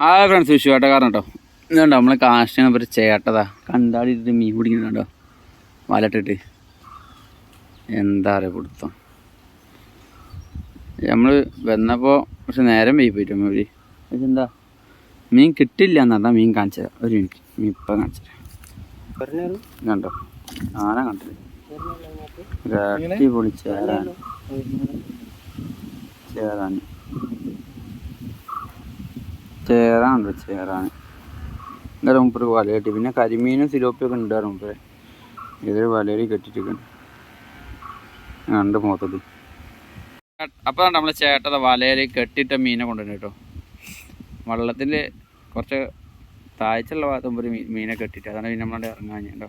ആ ഫ്രണ്ട്സ് വിഷു വേട്ടക്കാരൻ കേട്ടോ ഇതുണ്ടോ നമ്മളെ കാശിനെ ഒരു ചേട്ടതാ. കണ്ടാടിയിട്ട് മീൻ പിടിക്കുന്നുണ്ടോ വലട്ടിട്ട്. എന്താ പറയുക പിടുത്തം? നമ്മൾ വന്നപ്പോൾ പക്ഷെ നേരം വൈകി പോയിട്ട് മതി എന്താ മീൻ കിട്ടില്ല എന്നാ മീൻ കാണിച്ചത് ഒരു മിനിറ്റ്. മീൻ ഇപ്പം കാണിച്ചത് കണ്ടോ? ആന കണ്ടത് പൊളി ചേരാൻ. ചേരാൻ. ചേറാനുണ്ട് ചേറാണ് എന്തായാലും മുമ്പ് ഒരു വല കെട്ടി. പിന്നെ കരിമീനും സിലോപ്പിയൊക്കെ ഉണ്ടായിരുന്നു മൂപ്പര് ഇതൊരു വലയിൽ കെട്ടിട്ടിരിക്കുന്നു രണ്ട് മൊത്തത്തിൽ അപ്പോൾ നമ്മളെ ചേട്ടത വലയിൽ കെട്ടിയിട്ട മീനെ കൊണ്ടുവന്നു കേട്ടോ. വള്ളത്തിൽ കുറച്ച് താഴ്ചയുള്ള ഭാഗത്ത് മുമ്പ് മീനെ കെട്ടിയിട്ട്. അതാണ് പിന്നെ നമ്മളുടെ ഇറങ്ങാൻ കേട്ടോ.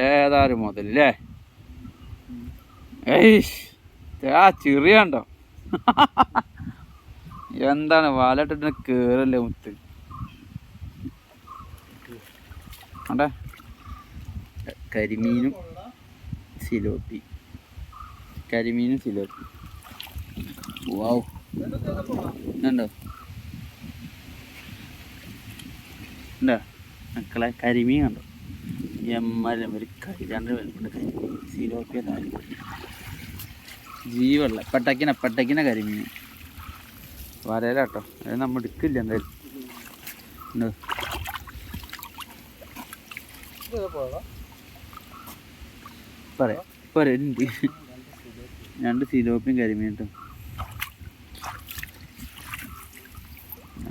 ഏതാരു മുതലല്ലേ ഏയ് ആ ചെറിയ കണ്ടോ എന്താണ് വാലട്ടിട്ട് കേറല്ലേ മുത്ത്? അണ്ടേ കരിമീനും സിലോപ്പി. കരിമീനും സിലോപ്പി. വാവ് ഉണ്ടോ ഉണ്ടോ മക്കളെ കരിമീൻ കണ്ടോ? എമ്മാലും ഒരു കരി രണ്ട് കരിമീൻ സിലോപ്പിയ ജീവള്ള പട്ടക്കിന പട്ടക്കിന കരിമീൻ. വരല കേട്ടോ അത് നമ്മൾ എടുക്കില്ല എന്തായാലും? പറയാം. പറയാം ഉണ്ട് രണ്ട് സിലോപ്പിയും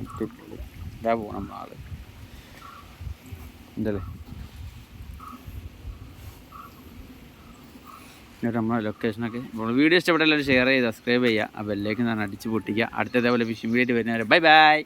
അടിപൊളി. ഇതാ പോണം ആൾ. എന്തല്ലേ എന്നിട്ട് നമ്മളെ ലൊക്കേഷനൊക്കെ വീഡിയോ ഇഷ്ടപ്പെട്ട എല്ലാവരും ഷെയർ ചെയ്യുക സബ്സ്ക്രൈബ് ചെയ്യുക ആ ബെല്ലേക്ക് തന്നെ അടിച്ച് പൊട്ടിക്കുക. അടുത്ത ഇതേപോലെ ഫിഷിംഗ് വീഡിയോ വരുന്നവരെ ബൈ ബൈ